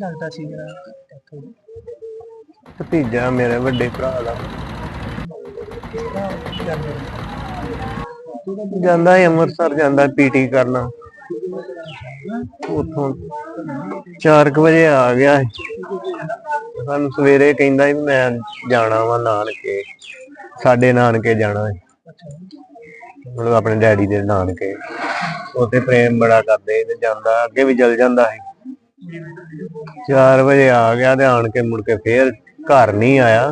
ਲੱਗਦਾ ਸੀ ਜਿਹੜਾ ਇੱਥੋਂ। ਭਤੀਜਾ ਮੇਰੇ ਵੱਡੇ ਭਰਾ ਦਾ। ਕਿਹੜਾ ਜਾਂਦਾ ਹੈ ਅੰਮ੍ਰਿਤਸਰ, ਜਾਂਦਾ ਪੀਟੀ ਕਰਨਾ। ਉਥੋਂ 4 ਵਜੇ ਆ ਗਿਆ ਸੀ। ਸਾਨੂੰ ਸਵੇਰੇ ਕਹਿੰਦਾ ਸੀ ਵੀ ਮੈਂ ਜਾਣਾ ਵਾ ਨਾਨਕੇ। ਸਾਡੇ ਨਾਨਕੇ ਜਾਣਾ ਹੈ। ਮਤਲਬ ਆਪਣੇ ਡੈਡੀ ਦੇ ਨਾਨਕੇ। ਉੱਥੇ ਪ੍ਰੇਮ ਬੜਾ ਕਰਦੇ ਸੀ ਤੇ ਜਾਂਦਾ, ਅੱਗੇ ਵੀ ਜਲ ਜਾਂਦਾ ਸੀ। 4 ਵਜੇ ਆ ਗਿਆ ਤੇ ਆਣ ਕੇ ਮੁੜ ਕੇ ਫੇਰ ਘਰ ਨਹੀਂ ਆਇਆ।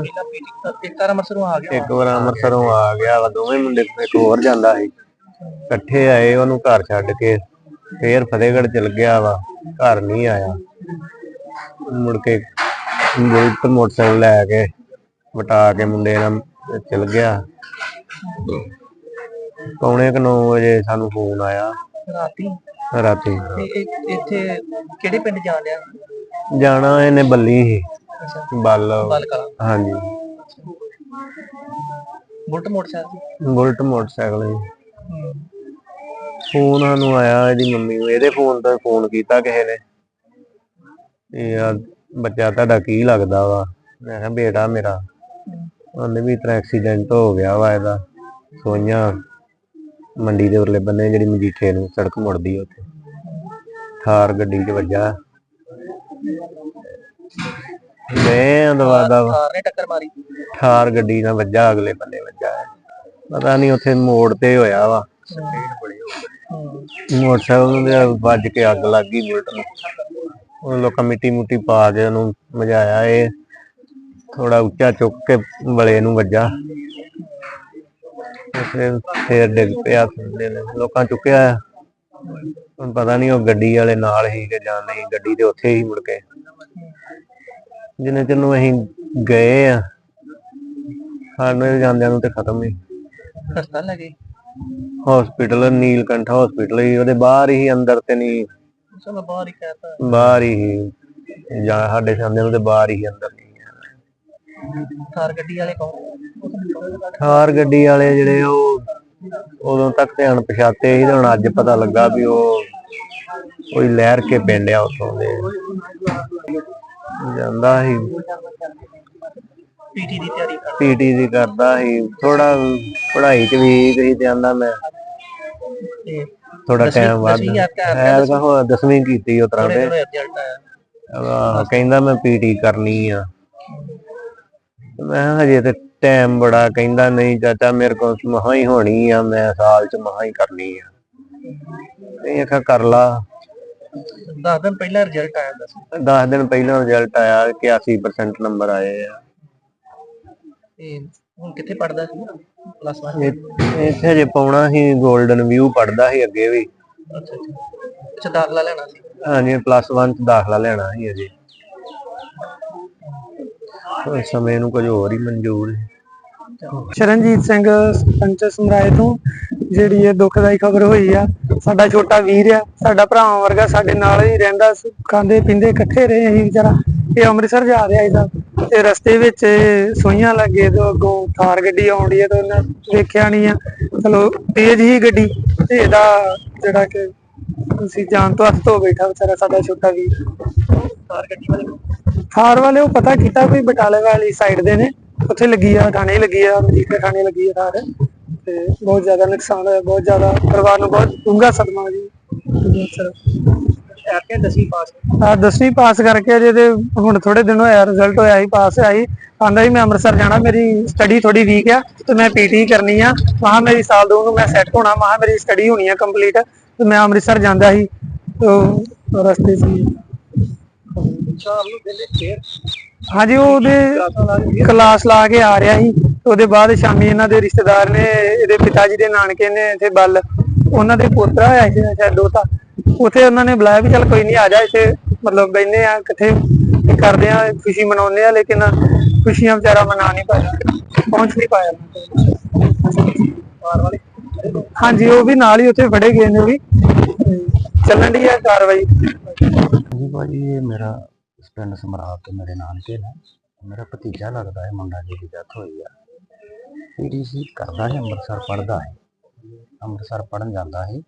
ਇੱਕ ਮਰਸਰੋਂ ਆ ਗਿਆ। ਇੱਕ ਵਾਰ ਅੰਮ੍ਰਿਤਸਰੋਂ ਆ ਗਿਆ ਵਾ ਦੋਵੇਂ ਮੁੰਡੇ ਇੱਕ ਹੋਰ ਜਾਂਦਾ ਸੀ। ਇਕੱਠੇ ਆਏ ਉਹਨੂੰ ਘਰ ਛੱਡ ਕੇ ਫੇਰ ਫਤਿਹਗੜ੍ਹ ਚਲ ਗਿਆ ਵਾ ਘਰ ਨਹੀਂ ਆਇਆ। ਮੁੜ ਕੇ ਬੁਲਟ ਮੋਟਰਸਾਈਕਲ ਲੈ ਕੇ ਵਟਾ ਕੇ ਮੁੰਡੇ ਨਾਲ ਚਲ ਗਿਆ। ਪੌਣੇ ਕੁ 9 ਵਜੇ ਸਾਨੂੰ ਫੋਨ ਆਇਆ। ਰਾਤੀ? ਰਾਤੀ। ਤੇ ਇੱਥੇ ਕਿਹੜੇ ਪਿੰਡ ਜਾਣ ਡਿਆ? ਜਾਣਾ ਇਹਨੇ ਬੱਲੀ ਅੱਛਾ। ਬੱਲ। ਬਲ ਕਲਾਂ ਹਾਂਜੀ। ਬੁਲਟ ਮੋਟਰਸਾਈਕਲ ਸੀ? ਬੁਲਟ ਮੋਟਰਸਾਈਕਲ ਸੀ ਹੂੰ। ਫੋਨ ਸਾਨੂੰ ਆਇਆ ਇਹਦੀ ਮੰਮੀ ਨੂੰ। ਇਹਦੇ ਫੋਨ ਤੋਂ ਫੋਨ ਕੀਤਾ ਕਿਸੇ ਨੇ। ਇਹ ਆ ਬੱਚਾ ਤੁਹਾਡਾ ਕੀ ਲੱਗਦਾ ਵਾ? ਮੈਂ ਕਿਹਾ ਬੇਟਾ ਮੇਰਾ। ਉਹਨੇ ਵੀ ਇਤਨਾ ਐਕਸੀਡੈਂਟ ਹੋ ਗਿਆ ਵਾ ਇਹਦਾ। ਸੋਈਆਂ। ਮੰਡੀ ਦੇ ਉਰਲੇ ਬੰਨੇ ਜਿਹੜੀ ਮਜੀਠੇ ਨੂੰ ਸੜਕ ਮੁੜਦੀ ਆ ਉੱਥੇ। ਥਾਰ ਗੱਡੀ 'ਚ ਵੱਜਾ। ਗਏ ਆ ਦਵਾ ਦਾ। ਕਾਰ ਨੇ ਟੱਕਰ ਮਾਰੀ। ਥਾਰ ਗੱਡੀ ਨਾਲ ਵੱਜਾ ਅਗਲੇ ਬੰਨੇ ਵੱਜਾ। ਪਤਾ ਨਹੀਂ ਉੱਥੇ ਮੋੜ ਤੇ ਹੋਇਆ ਵਾ। ਹੂੰ। ਮੋਟਰਸਾਈਕਲ ਨੂੰ ਤੇ ਵੱਜ ਕੇ ਅੱਗ ਲੱਗ ਗਈ ਬੁਲਟ ਨੂੰ। ਉਹ ਲੋਕਾਂ ਮਿੱਟੀ ਮੁੱਟੀ ਪਾ ਕੇ ਉਹਨੂੰ ਮਜਾਇਆ ਇਹ ਥੋੜਾ ਉੱਚਾ ਚੁੱਕ ਕੇ ਵਲੇ ਨੂੰ ਵੱਜਾ। ਤੇ ਫਿਰ ਡਿੱਗ ਪਿਆ ਥੱਲੇ ਨੂੰ। ਲੋਕਾਂ ਚੁੱਕਿਆ ਹੁਣ ਪਤਾ ਨਹੀਂ ਉਹ ਗੱਡੀ ਵਾਲੇ ਨਾਲ ਹੀ ਕਿ ਜਾਂ ਨਹੀਂ ਗੱਡੀ ਦੇ ਉੱਥੇ ਹੀ ਮੁੜ ਕੇ। ਜਿੰਨੇ ਚਿਰ ਨੂੰ ਅਸੀਂ ਗਏ ਆ ਸਾਨੂੰ ਜਾਂਦਿਆਂ ਨੂੰ ਤੇ ਖਤਮ ਹੀ। ਹਸਪਤਾਲ ਲੈ ਗਏ? ਹਸਪੀਟਲ ਨੀਲਕੰਠ ਹਸਪੀਟਲ ਹੀ। ਉਹਦੇ ਬਾਹਰ ਹੀ ਅੰਦਰ ਤੇ ਨਹੀਂ। ਚਲੋ ਬਾਹਰ ਹੀ ਕਹਿਤਾ ਬਾਹਰ ਹੀ। ਜਾਂ ਸਾਡੇ ਸਾਹਮਣੇ ਤੇ ਬਾਹਰ ਹੀ ਅੰਦਰ ਨਹੀਂ। ਕਾਰ ਗੱਡੀ ਵਾਲੇ ਕੌਣ? ਥਾਰ ਗੱਡੀ ਵਾਲੇ ਜਿਹੜੇ ਉਹ ਉਦੋਂ ਤੱਕ ਤੇ ਅਣਪਛਾਤੇ ਸੀ ਤੇ ਹੁਣ ਅੱਜ ਪਤਾ ਲੱਗਾ ਵੀ ਉਹ ਕੋਈ ਲਹਿਰ ਕੇ ਪਿੰਡ ਆ ਉਥੋਂ ਦੇ। ਜਾਂਦਾ ਸੀ। ਪੀਟੀ ਦੀ ਤਿਆਰੀ ਕਰ ਪੀਟੀ ਦੀ ਕਰਦਾ ਸੀ। ਥੋੜਾ ਪੜ੍ਹਾਈ ਚ ਵੀਕ ਸੀ ਤੇ ਆਂਦਾ ਮੈਂ। ਥੋੜਾ ਦਸਵੀਂ- ਟਾਈਮ ਦਸਵੀਂ ਕਰ ਐ ਹੁਣ 10ਵੀਂ ਕੀਤੀ ਉਸ ਤਰ੍ਹਾਂ ਆਹ, ਕਹਿੰਦਾ ਮੈਂ ਪੀਟੀ ਕਰਨੀ ਆ। ਮੈਂ ਕਿਹਾ ਹਜੇ ਤੇ ਟਾਈਮ ਬੜਾ ਕਹਿੰਦਾ ਨਹੀਂ ਚਾਚਾ ਮੇਰੇ ਕੋਲ ਮਹਾ ਹੀ ਹੋਣੀ ਆ ਮੈਂ ਸਾਲ ਚ ਮਹਾ ਹੀ ਕਰਨੀ ਆ। ਇਹ ਆਖਿਆ ਕਰ ਲਾ। 10 ਦਿਨ ਪਹਿਲਾਂ ਰਿਜ਼ਲਟ ਆਇਆ ਦੱਸ। 10 ਦਿਨ ਪਹਿਲਾਂ ਰਿਜ਼ਲਟ ਆਇਆ 81% ਨੰਬਰ ਆਏ ਆ। ਤੇ ਹੁਣ ਕਿੱਥੇ ਪੜਦਾ ਸੀ? ਪਲੱਸ 1 ਇਹ- ਇੱਥੇ ਹਜੇ ਪਾਉਣਾ ਸੀ 골ਡਨ ਵਿਊ ਪੜਦਾ ਸੀ ਅੱਗੇ ਵੀ। ਅੱਛਾ ਅੱਛਾ। ਦਾਖਲਾ ਲੈਣਾ ਸੀ। ਹਾਂਜੀ ਪਲੱਸ 1 ਚ ਦਾਖਲਾ ਲੈਣਾ ਸੀ ਅਜੇ ਸਮੇਂ ਨੂੰ ਕੁਝ ਹੋਰ ਹੀ ਮਨਜ਼ੂਰ ਸੀ ਸ਼ਰਨਜੀਤ ਸਿੰਘ, ਸਰਪੰਚ ਸਮਰਾਏ ਤੋਂ, ਜਿਹੜੀ ਇਹ ਦੁਖਦਾਈ ਖਬਰ ਹੋਈ ਆ, ਸਾਡਾ ਛੋਟਾ ਵੀਰ ਆ, ਸਾਡਾ ਭਰਾਵਾਂ ਵਰਗਾ ਸਾਡੇ ਨਾਲ ਹੀ ਰਹਿੰਦਾ ਸੀ। ਖਾਂਦੇ ਪੀਂਦੇ ਇਕੱਠੇ ਰਹੇ ਅਸੀਂ ਵਿਚਾਰਾ। ਇਹ ਅੰਮ੍ਰਿਤਸਰ ਜਾ ਰਿਹਾ ਇਹਦਾ ਤੇ ਰਸਤੇ ਵਿੱਚ ਸੋਈਆਂ ਲੱਗੇ ਤੋਂ ਅੱਗੋਂ ਥਾਰ ਗੱਡੀ ਆਉਂਦੀ ਹੈ ਤੇ ਉਹਨੇ ਵੇਖਿਆ ਨਹੀਂ ਆ। ਚਲੋ, ਤੇਜ਼ ਹੀ ਗੱਡੀ, ਤੇ ਇਹਦਾ ਜਿਹੜਾ ਕਿ ਤੁਸੀਂ ਜਾਣ ਤੋਂ ਹੱਥ ਧੋ ਬੈਠਾ ਵਿਚਾਰਾ ਸਾਡਾ ਛੋਟਾ ਵੀਰ। ਕਾਰ ਗੱਡੀ ਵਾਲੇ ਕੌਣ? ਥਾਰ ਵਾਲੇ ਉਹ ਪਤਾ ਕੀਤਾ ਕੋਈ ਬਟਾਲੇ ਵਾਲੀ ਸਾਈਡ ਦੇ ਨੇ। ਉੱਥੇ ਲੱਗੀ ਆ ਥਾਣੇ ਲੱਗੀ ਆ ਮਜੀਠਾ ਥਾਣੇ ਲੱਗੀ ਆ ਥਾਰ ਤੇ ਬਹੁਤ ਜ਼ਿਆਦਾ ਨੁਕਸਾਨ ਹੋਇਆ ਬਹੁਤ ਜ਼ਿਆਦਾ ਪਰਿਵਾਰ ਨੂੰ ਬਹੁਤ ਡੂੰਘਾ ਸਦਮਾ ਜੀ। ਐਰ ਕੇ 10ਵੀਂ ਪਾਸ। ਆ 10ਵੀਂ ਪਾਸ ਕਰਕੇ ਅਜੇ ਤੇ ਹੁਣ ਥੋੜੇ ਦਿਨ ਹੋਇਆ ਰਿਜ਼ਲਟ ਹੋਇਆ ਸੀ ਪਾਸ ਸੀ। ਆਂਦਾ ਸੀ ਮੈਂ ਅੰਮ੍ਰਿਤਸਰ ਜਾਣਾ ਮੇਰੀ ਸਟੱਡੀ ਥੋੜੀ ਵੀਕ ਆ ਤੇ ਮੈਂ ਪੀਟੀ ਕਰਨੀ ਆ। ਮਹਾ ਮੇਰੀ ਸਾਲ ਦੋ ਨੂੰ ਮੈਂ ਸੈੱਟ ਹੋਣਾ ਮਹਾ ਮੇਰੀ ਸਟੱਡੀ ਹੋਣੀ ਆ ਕੰਪਲੀਟ ਤੇ ਮੈਂ ਅੰਮ੍ਰਿਤਸਰ ਜਾਂਦਾ ਸੀ। ਤੇ ਰਸਤੇ ਹੀ। ਸ਼ਾਮ ਨੂੰ ਵੇਲੇ ਫੇਰ। ਹਾਂਜੀ ਉਹ ਉਹਦੇ ਕਲਾਸ ਲਾ ਕੇ ਆ ਰਿਹਾ ਸੀ। ਉਹਦੇ ਬਾਅਦ ਸ਼ਾਮੀ ਇਹਨਾਂ ਦੇ ਰਿਸ਼ਤੇਦਾਰ ਨੇ ਇਹਦੇ ਪਿਤਾ ਜੀ ਦੇ ਨਾਨਕੇ ਨੇ ਇੱਥੇ ਬੱਲ ਉਹਨਾਂ ਦੇ ਪੋਤਰਾ ਹੋਇਆ ਸੀ ਸ਼ਾਇਦ ਦੋਤਾ ਉੱਥੇ ਉਹਨਾਂ ਨੇ ਬੁਲਾਇਆ ਵੀ ਚੱਲ ਕੋਈ ਨਹੀਂ ਆ ਜਾ ਇੱਥੇ। ਮਤਲਬ ਬੈਠਨੇ ਆ ਇਕੱਠੇ ਕਰਦੇ ਆ ਖੁਸ਼ੀ ਮਨਾਉਂਦੇ ਆ ਲੇਕਿਨ ਖੁਸ਼ੀਆਂ ਵਿਚਾਰਾ ਮਨਾ ਨਹੀਂ ਪਾਇਆ। ਪਹੁੰਚ ਨਹੀਂ ਪਾਇਆ। ਹਾਂਜੀ ਉਹ ਵੀ ਨਾਲ ਹੀ ਉੱਥੇ ਫੜੇ ਗਏ ਨੇ ਉਹ ਵੀ। ਚੱਲਣ ਦੀ ਆ ਕਾਰਵਾਈ। ਜੀ ਭਾਜੀ ਇਹ ਮੇਰਾ ਪਿੰਡ ਸਮਰਾਟ ਤੋਂ ਮੇਰੇ ਨਾਨਕੇ ਨੇ। ਮੇਰਾ ਭਤੀਜਾ ਲੱਗਦਾ ਹੈ, ਮੁੰਡਾ ਜਿਹਦੀ ਡੈਥ ਹੋਈ ਆ। ਪੀਡੀਸੀ ਕਰਦਾ ਹੈ, ਅੰਮ੍ਰਿਤਸਰ ਪੜਦਾ ਹੈ। ਅੰਮ੍ਰਿਤਸਰ ਪੜਨ ਜਾਂਦਾ ਹੈ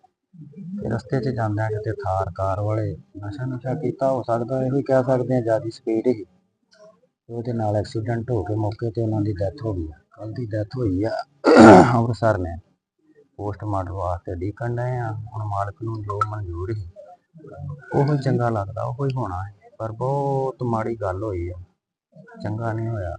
ਤੇ ਰਸਤੇ 'ਚ ਜਾਂਦਾ ਕਿਤੇ ਥਾਰ ਕਾਰ ਵਾਲੇ। ਨਸ਼ਾ ਨੁਸ਼ਾ ਕੀਤਾ ਹੋ ਸਕਦਾ ਇਹੋ ਹੀ ਕਹਿ ਸਕਦੇ ਆ ਜ਼ਿਆਦਾ ਸਪੀਡ ਹੀ। ਉਹਦੇ ਨਾਲ ਐਕਸੀਡੈਂਟ ਹੋ ਕੇ ਮੌਕੇ ਤੇ ਉਹਨਾਂ ਦੀ ਡੈਥ ਹੋ ਗਈ ਕੱਲ ਦੀ ਡੈਥ ਹੋਈ ਆ ਅੰਮ੍ਰਿਤਸਰ ਨੇ। ਪੋਸਟਮਾਰਟਮ ਵਾਸਤੇ ਡੀਕਣ ਡਏ ਆ। ਹੁਣ ਮਾਲਕ ਨੂੰ ਜੋ ਮਨਜ਼ੂਰ ਸੀ, ਉਹ ਚੰਗਾ ਲੱਗਦਾ, ਉਹ ਹੀ ਹੋਣਾ ਹੈ। ਪਰ ਬਹੁਤ ਮਾੜੀ ਗੱਲ ਹੋਈ ਆ। ਚੰਗਾ ਨਹੀਂ ਹੋਇਆ।